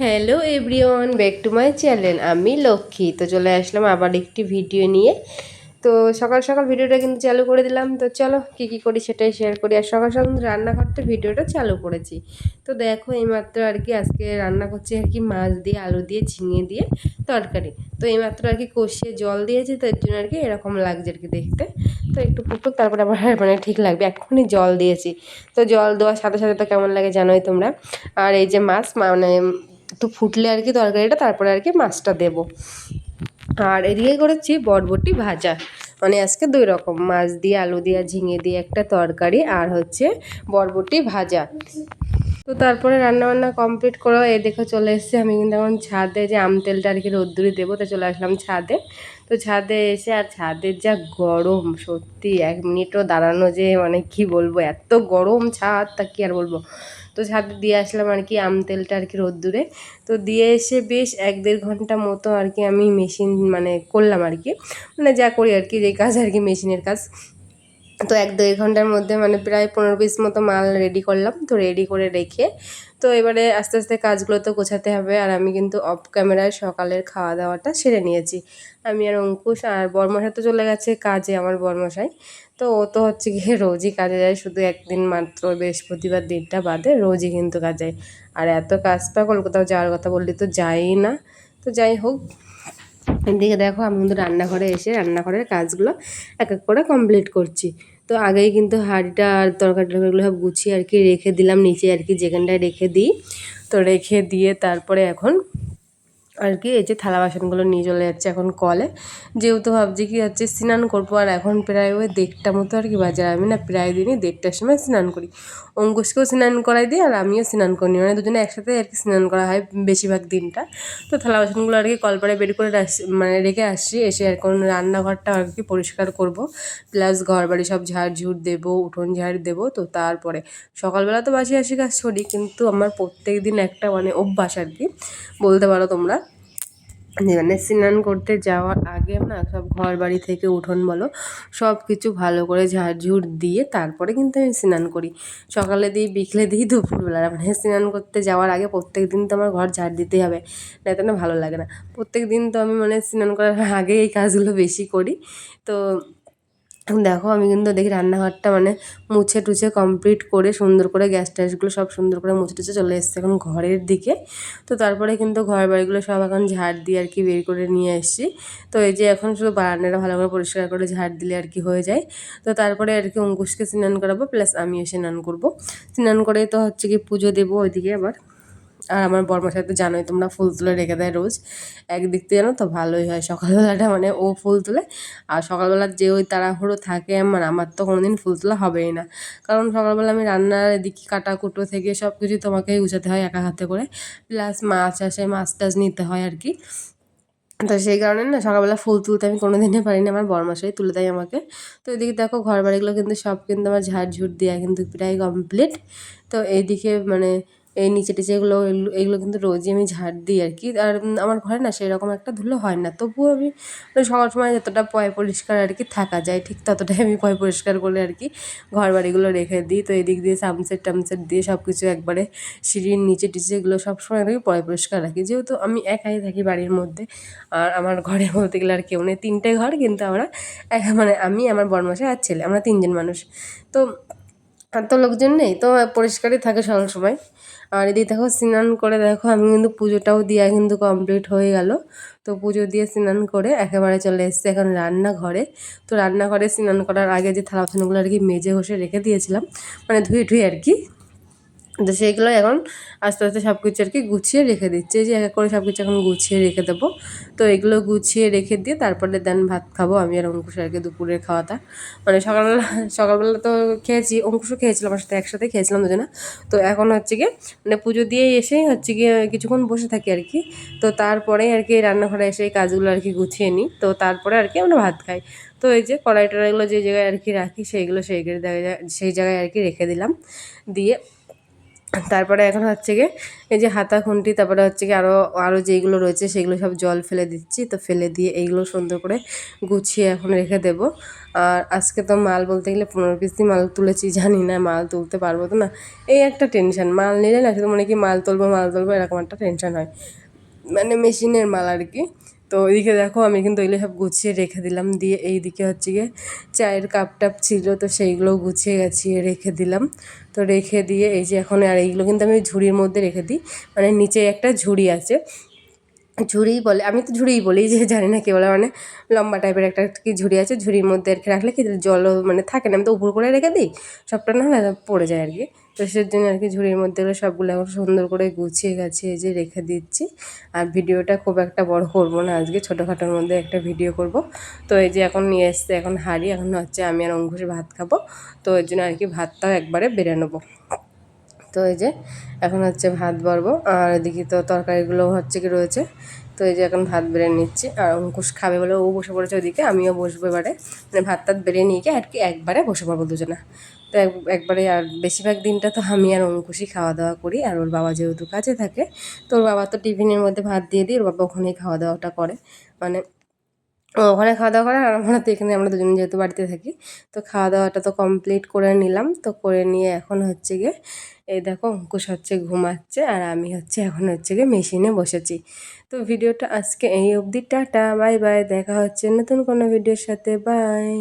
Hello everyone back to my channel আমি লক্ষ্মী। তো চলে আসলাম আবার একটি ভিডিও নিয়ে। তো সকাল সকাল ভিডিওটা কিন্তু চালু করে দিলাম। তো চলো, কী কী করি সেটাই শেয়ার করি। আর সকাল সকাল রান্নাঘরটা ভিডিওটা চালু করেছি। তো দেখো, এইমাত্র আর কি আজকে রান্না করছি আর কি মাছ দিয়ে, আলু দিয়ে, ঝিঙে দিয়ে তরকারি। তো এইমাত্র আর কি কষিয়ে জল দিয়েছি। তার জন্য আর কি এরকম লাগছে আর কি দেখতে। তো একটু ফুটুক, তারপরে আবার মানে ঠিক লাগবে। এক্ষুনি জল দিয়েছি। তো জল দেওয়ার সাথে সাথে তো কেমন লাগে জানোই তোমরা। আর এই যে মাছ মানে একটু ফুটলে আর কি তরকারিটা, তারপরে আর কি মাছটা দেবো। আর এদিকে করেছি বরবটি ভাজা। মানে আজকে দুই রকম, মাছ দিয়ে, আলু দিয়ে, ঝিঙে দিয়ে একটা তরকারি আর হচ্ছে বরবটি ভাজা। তো তারপরে রান্নাবান্না কমপ্লিট করে এ দেখে চলে এসেছি আমি কিন্তু এখন ছাদে, যে আম তেলটা আর কি রোদ্দুরে দেবো, তো চলে আসলাম ছাদে। তো ছাদে এসে আর ছাদের যা গরম, সত্যি এক মিনিটও দাঁড়ানো যে মানে কি বলব, এত গরম ছাদ, তা কি আর বলব? তো ছাদে দিয়ে আসলাম আর কি আম তেলটা আর কি রোদ্দুরে। তো দিয়ে এসে বেশ এক দেড় ঘণ্টা মতো আর কি আমি মেশিন মানে করলাম আর কি। মানে যা করি আর কি যে কাজ আর কি মেশিনের কাজ। তো এক দেড় ঘণ্টার মধ্যে মানে প্রায় পনেরো পিস মতো মাল রেডি করলাম। তো রেডি করে রেখে তো এবারে আস্তে আস্তে কাজগুলো তো গোছাতে হবে। আর আমি কিন্তু অফ ক্যামেরায় সকালের খাওয়া দাওয়াটা সেরে নিয়েছি। আমি আর অঙ্কুশ আর বর্মশাই তো চলে গেছে কাজে, আমার বর্মশাই। তো ও তো হচ্ছে গিয়ে রোজই কাজে যায়। শুধু একদিন মাত্র বৃহস্পতিবার দিনটা বাদে রোজই কিন্তু কাজ আর এত কাজ পাগল কোথাও যাওয়ার কথা বললে তো যাই না। তো যাই হোক এদিকে দেখো আমি কিন্তু রান্নাঘরে এসে রান্নাঘরের কাজগুলো এক এক করে কমপ্লিট করছি। তো আগেই কিন্তু হাঁড়িটা আর তরকারি টরকারিগুলো সব গুছিয়ে আর কি রেখে দিলাম, নিচে আর কি যেখানটায় রেখে দিই। তো রেখে দিয়ে তারপরে এখন আর কি, এই যে থালা বাসনগুলো নিয়ে চলে যাচ্ছে এখন কলে। যেহেতু ভাবছি কি হচ্ছে, স্নান করব, আর এখন প্রায় ওই দেড়টা মতো আর কি বাজার আমি না প্রায় দিনই দেড়টার সময় স্নান করি। অঙ্কুশকেও স্নান করাই দিই, আর আমিও স্নান করি মানে দুজনে একসাথে আর কি স্নান করা হয় বেশিরভাগ দিনটা। তো থালা বাসনগুলো আর কি কলপাড়ে বের করে মানে রেখে আসছি। এসে আর এখন রান্নাঘরটা আর কি পরিষ্কার করব। প্লাস ঘর বাড়ি সব ঝাড় ঝুড় দেবো, উঠোন ঝাড় দেবো, তো তারপরে। সকালবেলা তো বাসি আসি কাজ করি, কিন্তু আমার প্রত্যেক দিন একটা মানে অভ্যাস আর কি। বলতে পারো তোমরা। মানে স্নান করতে যাওয়ার আগে না সব ঘর বাড়ি থেকে উঠোন বলো, সব কিছু ভালো করে ঝাড়ঝুড় দিয়ে তারপরে কিন্তু আমি স্নান করি। সকালে দিই, বিকেলে দিই, দুপুরবেলা। মানে স্নান করতে যাওয়ার আগে প্রত্যেক দিন তো আমার ঘর ঝাড় দিতেই হবে না না ভালো লাগে না। প্রত্যেক দিন তো আমি মানে স্নান করার আগে এই কাজগুলো বেশি করি। তো দেখো, আমি কিন্তু দেখি রান্নাঘরটা মানে মুছে টুছে কমপ্লিট করে সুন্দর করে গ্যাস ট্যাসগুলো সব সুন্দর করে মুছে টুছে চলে এসছে এখন ঘরের দিকে। তো তারপরে কিন্তু ঘর বাড়িগুলো সব এখন ঝাড় দিয়ে আর কি বের করে নিয়ে এসেছি তো এই যে এখন শুধু বারান্দাটা ভালো করে পরিষ্কার করে ঝাড় দিলে আর কি হয়ে যায়। তো তারপরে আর কি অঙ্কুশকে স্নান করাবো প্লাস আমিও স্নান করব। স্নান করে তো হচ্ছে কি পুজো দেবো ওইদিকে আবার। আর আমার বর্মাশাই তো জানোই তোমরা ফুল তুলে রেখে দেয় রোজ। একদিক থেকে জানো তো ভালোই হয় সকালবেলাটা মানে ও ফুল তুলে। আর সকালবেলা যে ওই তাড়াহুড়ো থাকে আমার আমার তো কোনোদিন ফুল তোলা হবেই না। কারণ সকালবেলা আমি রান্নার এদিকে কাটা, কুটো থেকে সব কিছু তোমাকেই গুছাতে হয় একা হাতে করে। প্লাস মাছ আসে, মাছ টাছ নিতে হয় আর কি। তো সেই কারণে না সকালবেলা ফুল তুলতে আমি কোনো দিনে পারি না আমার বরমাসাই তুলে দেয় আমাকে। তো এদিকে দেখো ঘর বাড়িগুলো কিন্তু সব কিন্তু আমার ঝাড় ঝুট দেওয়া কিন্তু প্রায় কমপ্লিট তো এইদিকে মানে এই নিচে টিচে এগুলো এগুলো কিন্তু রোজই আমি ঝাড় দিই আর কি। আর আমার ঘরে না সেরকম একটা ধুলো হয় না। তবুও আমি সকাল সময় যতটা পয় পরিষ্কার আর কি থাকা যায়, ঠিক ততটাই আমি পয় পরিষ্কার করে আর কি ঘর বাড়িগুলো রেখে দিই। তো এদিক দিয়ে সামসেট টামসেট দিয়ে সব কিছু একবারে সিঁড়ির নিচে টিচে এগুলো সবসময় আর কি পয় পরিষ্কার রাখি। যেহেতু আমি একাই থাকি বাড়ির মধ্যে, আর আমার ঘরে বলতে গেলে আর কেউ নেই। তিনটে ঘর কিন্তু আমরা মানে আমি, আমার বরমাসে আর ছেলে, আমরা তিনজন মানুষ। তো আর তো লোকজন নেই, তো পরিষ্কারই থাকে সব সময়। আর এদিকে দেখো স্নান করে দেখো, আমি কিন্তু পুজোটাও দিয়ে কিন্তু কমপ্লিট হয়ে গেল। তো পুজো দিয়ে স্নান করে একেবারে চলে এসছে এখন রান্নাঘরে। তো রান্নাঘরে স্নান করার আগে যে থালা বাসনগুলো আর কি মেজে ঘষে রেখে দিয়েছিলাম মানে ধুয়ে ধুয়ে আর কি। তো সেইগুলো এখন আস্তে আস্তে সব কিছু আর কি গুছিয়ে রেখে দিচ্ছে। যে এক করে সব কিছু এখন গুছিয়ে রেখে দেবো। তো এগুলো গুছিয়ে রেখে দিয়ে তারপরে দেন ভাত খাব আমি আর অঙ্কুশ আর কি দুপুরের খাওয়াটা। মানে সকালবেলা সকালবেলা তো খেয়েছি, অঙ্কুশও খেয়েছিলাম আমার সাথে একসাথে খেয়েছিলাম দুজনে। তো এখন হচ্ছে গিয়ে মানে পুজো দিয়ে এসেই হচ্ছে গিয়ে কিছুক্ষণ বসে থাকি আর কি। তো তারপরে আর কি রান্নাঘরে এসে এই কাজগুলো আর কি গুছিয়ে নিই। তো তারপরে আর কি আমরা ভাত খাই। তো এই যে কড়াই টড়াইগুলো যে জায়গায় আর কি রাখি, সেইগুলো সেই সেই জায়গায় আর কি রেখে দিলাম। দিয়ে তারপরে এখন হচ্ছে গিয়ে এই যে হাতা, খুন্তি, তারপরে হচ্ছে গিয়ে আরও আরও যেইগুলো রয়েছে সেগুলো সব জল ফেলে দিচ্ছি। তো ফেলে দিয়ে এইগুলো সুন্দর করে গুছিয়ে এখন রেখে দেব। আর আজকে তো মাল বলতে গেলে পনেরো পিসি মাল তুলেছি, জানি না মাল তুলতে পারব তো না। এই একটা টেনশন মাল নিলে না শুধু মনে কি মাল তুলবো মাল তুলবো, এরকম একটা টেনশান হয়। মানে মেশিনের মাল আর কি। তো ওইদিকে দেখো আমি কিন্তু ওইগুলো সব গুছিয়ে রেখে দিলাম। দিয়ে এইদিকে হচ্ছে গিয়ে চায়ের কাপ টাপ ছিল, তো সেইগুলো গুছিয়ে গাছিয়ে রেখে দিলাম। তো রেখে দিয়ে এই যে এখন আর এইগুলো কিন্তু আমি ঝুড়ির মধ্যে রেখে দিই। মানে নিচে একটা ঝুড়ি আছে। ঝুড়ি বলে, আমি তো ঝুড়িই বলি, যে জানি না কি বলে মানে লম্বা টাইপের একটা কি ঝুড়ি আছে, ঝুড়ির মধ্যে আর কি রাখলে কি জলও মানে থাকে না, আমি তো উপর করে রেখে দিই, সবটা না হলে পড়ে যায় আর কি। তো সের জন্য আর কি ঝুড়ির মধ্যে সবগুলো এখন সুন্দর করে গুছিয়ে গাছিয়ে যে রেখে দিচ্ছি। আর ভিডিওটা খুব একটা বড় করব না, আজকে ছোটোখাটোর মধ্যে একটা ভিডিও করব। তো এই যে এখন নিয়ে এসছে এখন হারি এখন হচ্ছে আমি আর অঙ্কুশে ভাত খাব। তো ওই জন্য আর কি ভাতটাও একবারে বেড়ে নেব। তো এই যে, এখন হচ্ছে ভাত বাড়বো। আর এদিকে তো তরকারিগুলো হচ্ছে কি রয়েছে, তো এই যে এখন ভাত বেড়ে নিচ্ছি। আর অঙ্কুশ খাবে বলে ও বসে পড়েছে ওদিকে, আমিও বসবো এবারে। মানে ভাত টাত বেড়ে নিয়ে গিয়ে আর কি একবারে বসে পড়ব দুজনা। তো একবারে আর বেশিরভাগ দিনটা তো আমি আর অঙ্কুশই খাওয়া দাওয়া করি, আর ওর বাবা যেহেতু কাজে থাকে, তো ওর বাবা তো টিফিনের মধ্যে ভাত দিয়ে দিই ওর বাবা ওখানেই খাওয়া দাওয়াটা করে। মানে ওখানে খাওয়া দাওয়া করে আর আমরা তো এখানে, আমরা দুজন যেহেতু বাড়িতে থাকি, তো খাওয়া দাওয়াটা তো কমপ্লিট করে নিলাম। তো করে নিয়ে এখন হচ্ছে গিয়ে, এই দেখো অঙ্কুশ হচ্ছে ঘুমাচ্ছে আর আমি হচ্ছে এখন হচ্ছে গিয়ে মেশিনে বসেছি। তো ভিডিওটা আজকে এই অবধি, টাটা বাই বাই দেখা হচ্ছে নতুন কোনো ভিডিওর সাথে বাই